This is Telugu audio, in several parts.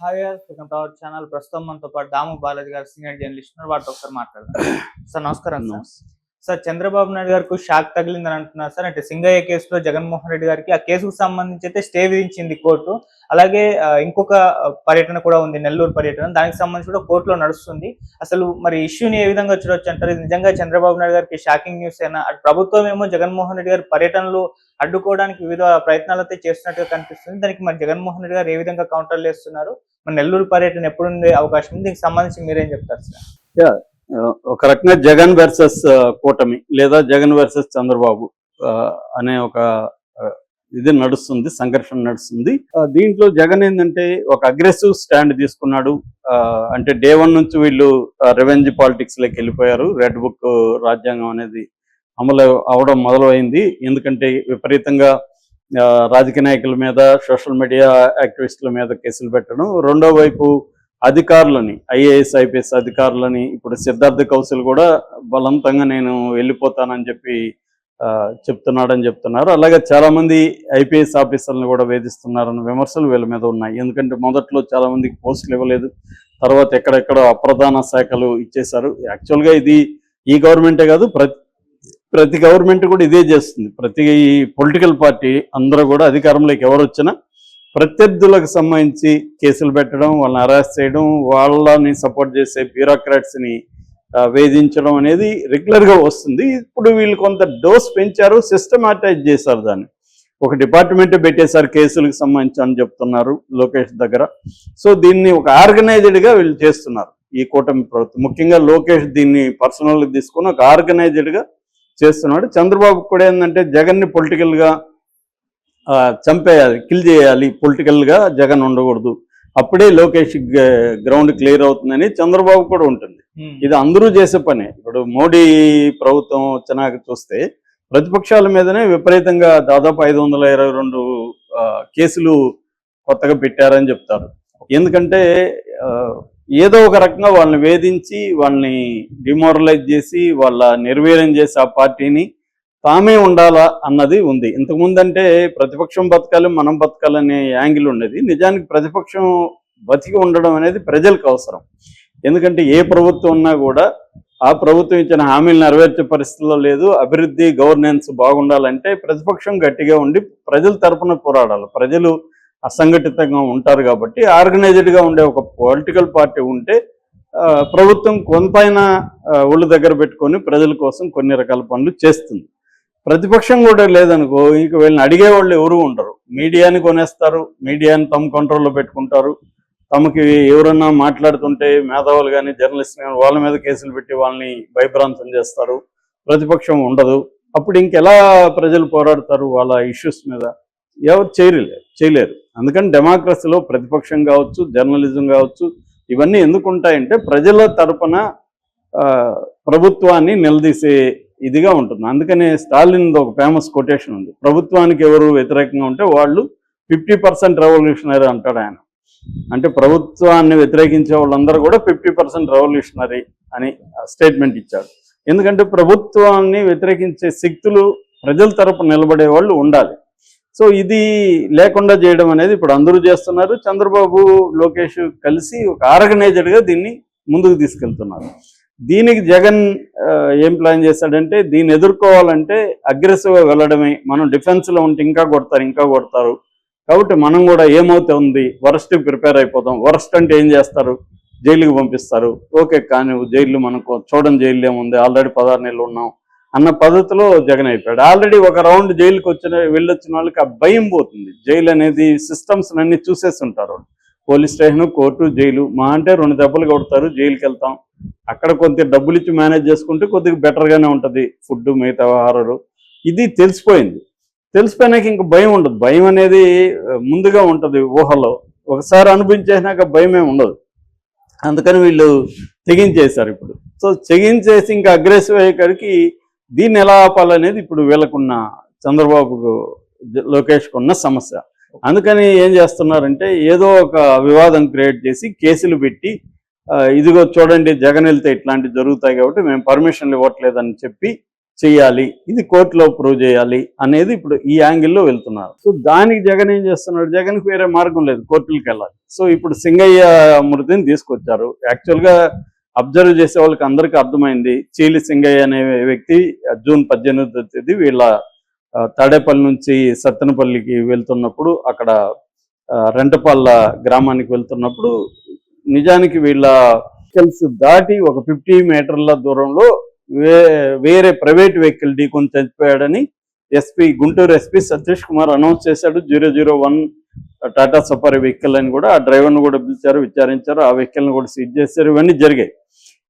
Hi welcome to our channel. ప్రస్తుతం మనతో పాటు దాము బాలాజీ గారు సీనియర్ జర్నలిస్ట్ ఉన్నారు. వాటితో ఒకసారి మాట్లాడదాం. సార్ నమస్కారం సార్. సార్ చంద్రబాబు నాయుడు గారికి షాక్ తగిలిందని అంటున్నారు సార్. అంటే సింగయ్య కేసులో జగన్మోహన్ రెడ్డి గారికి ఆ కేసుకు సంబంధించి అయితే స్టే విధించింది కోర్టు. అలాగే ఇంకొక పర్యటన కూడా ఉంది నెల్లూరు పర్యటన. దానికి సంబంధించి కూడా కోర్టులో నడుస్తుంది. అసలు మరి ఇష్యూని ఏ విధంగా చూడొచ్చు అంటారు? ఇది నిజంగా చంద్రబాబు నాయుడు గారికి షాకింగ్ న్యూస్ అయినా అటు ప్రభుత్వం ఏమో జగన్మోహన్ రెడ్డి గారి పర్యటనలు అడ్డుకోవడానికి వివిధ ప్రయత్నాలు అయితే చేస్తున్నట్టుగా కనిపిస్తుంది. దానికి మరి జగన్మోహన్ రెడ్డి గారు ఏ విధంగా కౌంటర్లు వేస్తున్నారు మరి నెల్లూరు పర్యటన ఎప్పుడు అవకాశం ఉంది? దీనికి సంబంధించి మీరేం చెప్తారు సార్? ఒక రకంగా జగన్ వర్సెస్ కూటమి లేదా జగన్ వర్సెస్ చంద్రబాబు ఆ, అనే ఒక ఇది నడుస్తుంది సంఘర్షణ నడుస్తుంది. దీంట్లో జగన్ ఏంటంటే ఒక అగ్రెసివ్ స్టాండ్ తీసుకున్నాడు. ఆ, అంటే డే వన్ నుంచి వీళ్ళు రెవెంజ్ పాలిటిక్స్లోకి వెళ్ళిపోయారు. రెడ్ బుక్ రాజ్యాంగం అనేది అమలు అవడం మొదలైంది. ఎందుకంటే విపరీతంగా ఆ, రాజకీయ నాయకుల మీద సోషల్ మీడియా యాక్టివిస్టుల మీద కేసులు పెట్టడం. రెండో వైపు అధికారులని ఐఏఎస్ ఐపీఎస్ అధికారులని ఇప్పుడు సిద్ధార్థ కౌశల్ కూడా బలవంతంగా నేను వెళ్ళిపోతానని చెప్పి ఆ, చెప్తున్నాడని చెప్తున్నారు. అలాగే చాలా మంది ఐపీఎస్ ఆఫీసర్లను కూడా వేధిస్తున్నారన్న విమర్శలు వీళ్ళ మీద ఉన్నాయి. ఎందుకంటే మొదట్లో చాలామందికి పోస్టులు ఇవ్వలేదు. తర్వాత ఎక్కడెక్కడో అప్రధాన శాఖలు ఇచ్చేశారు. యాక్చువల్గా ఇది ఈ గవర్నమెంటే కాదు ప్రతి ప్రతి గవర్నమెంట్ కూడా ఇదే చేస్తుంది. ప్రతి పొలిటికల్ పార్టీ అందరూ కూడా అధికారంలోకి ఎవరు వచ్చినా ప్రత్యర్థులకు సంబంధించి కేసులు పెట్టడం వాళ్ళని అరెస్ట్ చేయడం వాళ్ళని సపోర్ట్ చేసే బ్యూరోక్రాట్స్ని వేధించడం అనేది రెగ్యులర్గా వస్తుంది. ఇప్పుడు వీళ్ళు కొంత డోస్ పెంచారు సిస్టమాటైజ్ చేశారు దాన్ని. ఒక డిపార్ట్మెంట్ పెట్టేశారు కేసులకు సంబంధించి అని చెప్తున్నారు లోకేష్ దగ్గర. సో దీన్ని ఒక ఆర్గనైజ్డ్గా వీళ్ళు చేస్తున్నారు ఈ కూటమి ప్రభుత్వం. ముఖ్యంగా లోకేష్ దీన్ని పర్సనల్గా తీసుకుని ఒక ఆర్గనైజ్డ్గా చేస్తున్నాడు. చంద్రబాబు కూడా ఏంటంటే జగన్ని పొలిటికల్గా చంపేయాలి కిల్ చేయాలి పొలిటికల్గా జగన్ ఉండకూడదు. అప్పుడే లోకేష్ గ్రౌండ్ క్లియర్ అవుతుందని చంద్రబాబు కూడా ఉంటుంది. ఇది అందరూ చేసే పనే. ఇప్పుడు మోడీ ప్రభుత్వం వచ్చినాక చూస్తే ప్రతిపక్షాల మీదనే విపరీతంగా దాదాపు ఐదు వందల ఇరవై రెండు కేసులు కొత్తగా పెట్టారని చెప్తారు. ఎందుకంటే ఏదో ఒక రకంగా వాళ్ళని వేధించి వాళ్ళని డిమోరలైజ్ చేసి వాళ్ళ నిర్వీర్యం చేసి ఆ పార్టీని తామే ఉండాలా అన్నది ఉంది. ఇంతకుముందంటే ప్రతిపక్షం బతకాలి మనం బతకాలనే యాంగిల్ ఉండేది. నిజానికి ప్రతిపక్షం బతికి ఉండడం అనేది ప్రజలకు అవసరం. ఎందుకంటే ఏ ప్రభుత్వం ఉన్నా కూడా ఆ ప్రభుత్వం ఇచ్చిన హామీలు నెరవేర్చే పరిస్థితుల్లో లేదు. అభివృద్ధి గవర్నెన్స్ బాగుండాలంటే ప్రతిపక్షం గట్టిగా ఉండి ప్రజల తరపున పోరాడాలి. ప్రజలు అసంఘటితంగా ఉంటారు కాబట్టి ఆర్గనైజ్డ్గా ఉండే ఒక పొలిటికల్ పార్టీ ఉంటే ప్రభుత్వం కొంతైనా ఒళ్ళు దగ్గర పెట్టుకొని ప్రజల కోసం కొన్ని రకాల పనులు చేస్తుంది. ప్రతిపక్షం కూడా లేదనుకో ఇంక వీళ్ళని అడిగే వాళ్ళు ఎవరు ఉండరు. మీడియాని కొనేస్తారు మీడియాని తమ కంట్రోల్లో పెట్టుకుంటారు. తమకి ఎవరన్నా మాట్లాడుతుంటే మేధావులు కానీ జర్నలిస్ట్ కానీ వాళ్ళ మీద కేసులు పెట్టి వాళ్ళని భయభ్రాంతం చేస్తారు. ప్రతిపక్షం ఉండదు. అప్పుడు ఇంకెలా ప్రజలు పోరాడతారు వాళ్ళ ఇష్యూస్ మీద? ఎవరు చేయలేరు చేయలేరు. అందుకని డెమోక్రసీలో ప్రతిపక్షం కావచ్చు జర్నలిజం కావచ్చు ఇవన్నీ ఎందుకు ఉంటాయంటే ప్రజల తరపున ప్రభుత్వాన్ని నిలదీసే ఇదిగా ఉంటుంది. అందుకనే స్టాలిన్ ఒక ఫేమస్ కొటేషన్ ఉంది. ప్రభుత్వానికి ఎవరు వ్యతిరేకంగా ఉంటే వాళ్ళు ఫిఫ్టీ పర్సెంట్ రెవల్యూషనరీ అంటాడు ఆయన. అంటే ప్రభుత్వాన్ని వ్యతిరేకించే వాళ్ళందరూ కూడా ఫిఫ్టీ పర్సెంట్ రెవల్యూషనరీ అని స్టేట్మెంట్ ఇచ్చాడు. ఎందుకంటే ప్రభుత్వాన్ని వ్యతిరేకించే శక్తులు ప్రజల తరపు నిలబడే వాళ్ళు ఉండాలి. సో ఇది లేకుండా చేయడం అనేది ఇప్పుడు అందరూ చేస్తున్నారు. చంద్రబాబు లోకేష్ కలిసి ఒక ఆర్గనైజర్గా దీన్ని ముందుకు తీసుకెళ్తున్నారు. దీనికి జగన్ ఏం ప్లాన్ చేశాడంటే దీన్ని ఎదుర్కోవాలంటే అగ్రెసివ్గా వెళ్ళడమే. మనం డిఫెన్స్లో ఉంటే ఇంకా కొడతారు ఇంకా కొడతారు. కాబట్టి మనం కూడా ఏమవుతుంది వరస్ట్ ప్రిపేర్ అయిపోతాం. వరస్ట్ అంటే ఏం చేస్తారు? జైలుకి పంపిస్తారు. ఓకే కానీ జైలు మనకు చూడడం జైలు ఏముంది? ఆల్రెడీ పదహారు నెలలు ఉన్నాం అన్న పద్ధతిలో జగన్ అయిపోయాడు. ఆల్రెడీ ఒక రౌండ్ జైలుకి వచ్చిన వెళ్ళొచ్చిన వాళ్ళకి ఆ భయం పోతుంది. జైలు అనేది సిస్టమ్స్ అన్ని చూసేసి వాళ్ళు. Police station court jail. మా అంటే రెండు దెబ్బలు కొడతారు జైలుకి వెళ్తాం అక్కడ కొంత డబ్బులు ఇచ్చి మేనేజ్ చేసుకుంటే కొద్దిగా బెటర్గానే ఉంటుంది ఫుడ్ మిగతా ఆహారాలు. ఇది తెలిసిపోయింది. తెలిసిపోయినాక ఇంక భయం ఉండదు. భయం అనేది ముందుగా ఉంటుంది ఊహలో. ఒకసారి అనుభవించేసినాక భయమే ఉండదు. అందుకని వీళ్ళు తెగించేశారు ఇప్పుడు. సో తెగించేసి ఇంకా అగ్రెసివ్ అయ్యేసరికి దీన్ని ఎలా ఆపాలనేది ఇప్పుడు వీళ్ళకున్న చంద్రబాబుకు జ- లోకేష్కు ఉన్న సమస్య. అందుకని ఏం చేస్తున్నారంటే ఏదో ఒక వివాదం క్రియేట్ చేసి కేసులు పెట్టి ఇదిగో చూడండి జగన్ వెళ్తే ఇట్లాంటివి జరుగుతాయి కాబట్టి మేము పర్మిషన్లు ఇవ్వట్లేదని చెప్పి చేయాలి ఇది కోర్టులో ప్రూవ్ చేయాలి అనేది ఇప్పుడు ఈ యాంగిల్లో వెళ్తున్నారు. సో దానికి జగన్ ఏం చేస్తున్నాడు? జగన్కి వేరే మార్గం లేదు కోర్టులకు వెళ్ళాలి. సో ఇప్పుడు సింగయ్య మృతిని తీసుకొచ్చారు. యాక్చువల్గా అబ్జర్వ్ చేసే వాళ్ళకి అందరికీ అర్థమైంది చీలి సింగయ్య అనే వ్యక్తి జూన్ పద్దెనిమిదో తేదీ వీళ్ళ తాడేపల్లి నుంచి సత్తెనపల్లికి వెళ్తున్నప్పుడు అక్కడ రెంటపల్ల గ్రామానికి వెళ్తున్నప్పుడు నిజానికి వీళ్ళ వెహికల్స్ దాటి ఒక ఫిఫ్టీ మీటర్ల దూరంలో వే వేరే ప్రైవేట్ వెహికల్ ఢీకొని చనిపోయాడని SP Guntur SP Satish Kumar announce చేశాడు. Zero zero one Tata Safari vehicle అని కూడా ఆ డ్రైవర్ను కూడా పిలిచారు విచారించారు. ఆ వెహికల్ని కూడా సీజ్ చేశారు. ఇవన్నీ జరిగాయి.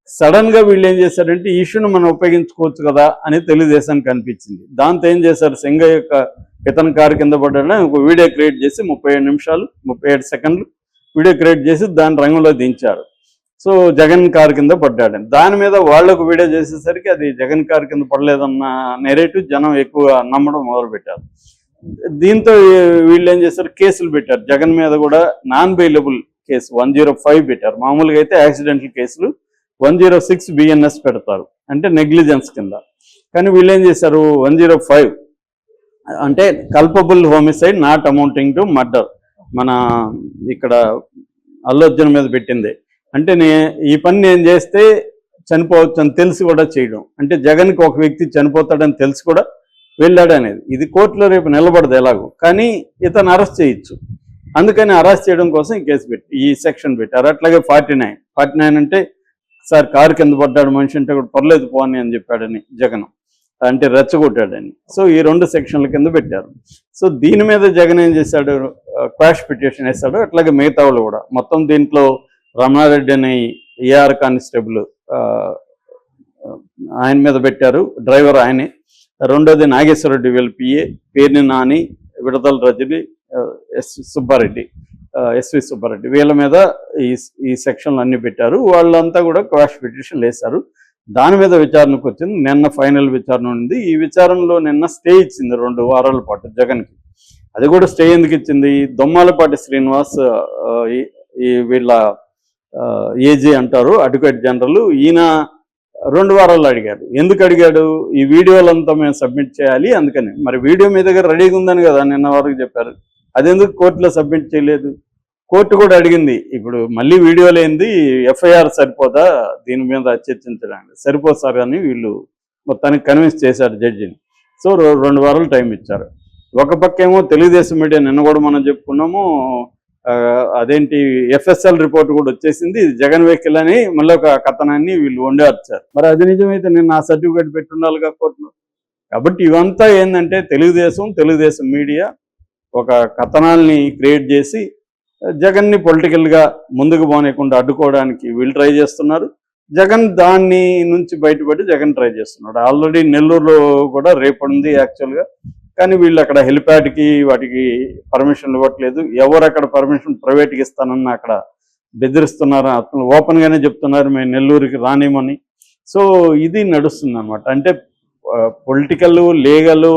సడన్గా వీళ్ళు ఏం చేశారంటే ఈ ఇష్యూను మనం ఉపయోగించుకోవచ్చు కదా అని తెలుగుదేశానికి అనిపించింది. దాంతో ఏం చేశారు? సింగ యొక్క ఇతని కారు కింద పడ్డాడని ఒక వీడియో క్రియేట్ చేసి ముప్పై నిమిషాలు ముప్పై ఏడు సెకండ్లు వీడియో క్రియేట్ చేసి దాని రంగంలో దించారు. సో జగన్ కారు కింద పడ్డాడని దాని మీద వాళ్ళకు వీడియో చేసేసరికి అది జగన్ కారు కింద పడలేదన్న నెరేటివ్ జనం ఎక్కువ నమ్మడం మొదలుపెట్టారు. దీంతో వీళ్ళు ఏం చేశారు? కేసులు పెట్టారు. జగన్ మీద కూడా non bailable case one zero five పెట్టారు. మామూలుగా అయితే యాక్సిడెంటల్ కేసులు వన్ జీరో సిక్స్ బిఎన్ఎస్ పెడతారు. అంటే నెగ్లిజెన్స్ కింద. కానీ వీళ్ళు ఏం చేశారు? వన్ జీరో ఫైవ్ అంటే culpable homicide not amounting to murder మన ఇక్కడ అల్లర్జున్ మీద పెట్టింది. అంటే నే ఈ పని నేను చేస్తే చనిపోవచ్చు అని తెలిసి కూడా చేయడం. అంటే జగన్కి ఒక వ్యక్తి చనిపోతాడని తెలిసి కూడా వెళ్ళాడు అనేది. ఇది కోర్టులో రేపు నిలబడదు ఎలాగో. కానీ ఇతను అరెస్ట్ చేయొచ్చు. అందుకని అరెస్ట్ చేయడం కోసం ఈ కేసు పెట్టి ఈ సెక్షన్ పెట్టారు అట్లాగే ఫార్టీ నైన్. ఫార్టీ నైన్ అంటే సార్ కారు కింద పడ్డాడు మనిషి అంటే కూడా పర్లేదు పోని అని చెప్పాడని జగన్. అంటే రెచ్చగొట్టాడని. సో ఈ రెండు సెక్షన్ల కింద పెట్టారు. సో దీని మీద జగన్ ఏం చేశాడు? క్వాష్ పిటిషన్ వేశాడు. అట్లాగే మిగతా వాళ్ళు కూడా. మొత్తం దీంట్లో రమణారెడ్డి అని ఏఆర్ కానిస్టేబుల్ ఆయన మీద పెట్టారు. డ్రైవర్ ఆయనే. రెండోది నాగేశ్వరరెడ్డి వీళ్ళ PA Perni Nani Vidadala Rajini S Subba Reddy. SV Subba Reddy వీళ్ళ మీద ఈ ఈ సెక్షన్లు అన్ని పెట్టారు. వాళ్ళంతా కూడా క్వాష్ పిటిషన్ వేశారు. దాని మీద విచారణకు వచ్చింది. నిన్న ఫైనల్ విచారణ ఉంది. ఈ విచారణలో నిన్న స్టే ఇచ్చింది రెండు వారాల పాటు జగన్కి. అది కూడా స్టే ఎందుకు ఇచ్చింది? దొమ్మాలపాటి శ్రీనివాస్ ఈ- ఈ వీళ్ళ ఏజీ అంటారు అడ్వకేట్ జనరల్ ఈయన రెండు వారాలు అడిగాడు ఎందుకు అడిగాడు? ఈ వీడియోలంతా మేము సబ్మిట్ చేయాలి అందుకని. మరి వీడియో మీ దగ్గర రెడీగా ఉందని కదా నిన్న వరకు చెప్పారు. అదెందుకు కోర్టులో సబ్మిట్ చేయలేదు? కోర్టు కూడా అడిగింది ఇప్పుడు మళ్ళీ వీడియో లేనిది ఎఫ్ఐఆర్ సరిపోదా? దీని మీద చర్చించడానికి సరిపోదు సార్ అని వీళ్ళు మొత్తానికి కన్విన్స్ చేశారు జడ్జిని. సో రెండు వారాలు టైం ఇచ్చారు. ఒక పక్క ఏమో తెలుగుదేశం మీడియా నిన్న కూడా మనం చెప్పుకున్నాము అదేంటి ఎఫ్ఎస్ఎల్ రిపోర్ట్ కూడా వచ్చేసింది జగన్ వెహికల్ అని మళ్ళీ ఒక కథనాన్ని వీళ్ళు వండేర్చారు మరి అది నిజమైతే నేను ఆ సర్టిఫికేట్ పెట్టుండాలిగా కోర్టులో? కాబట్టి ఇవంతా ఏంటంటే తెలుగుదేశం తెలుగుదేశం మీడియా ఒక కథనాల్ని క్రియేట్ చేసి జగన్ని పొలిటికల్గా ముందుకు పోనీయకుండా అడ్డుకోవడానికి వీళ్ళు ట్రై చేస్తున్నారు. జగన్ దాన్ని నుంచి బయటపడి జగన్ ట్రై చేస్తున్నాడు. ఆల్రెడీ నెల్లూరులో కూడా రేపడింది యాక్చువల్గా. కానీ వీళ్ళు అక్కడ హెలిప్యాడ్కి వాటికి పర్మిషన్ ఇవ్వట్లేదు. ఎవరు అక్కడ పర్మిషన్ ప్రైవేట్కి ఇస్తానన్న అక్కడ బెదిరిస్తున్నారు? అతను ఓపెన్గానే చెప్తున్నారు మేము నెల్లూరుకి రానేమని సో ఇది నడుస్తుంది అనమాట అంటే పొలిటికల్ లీగలు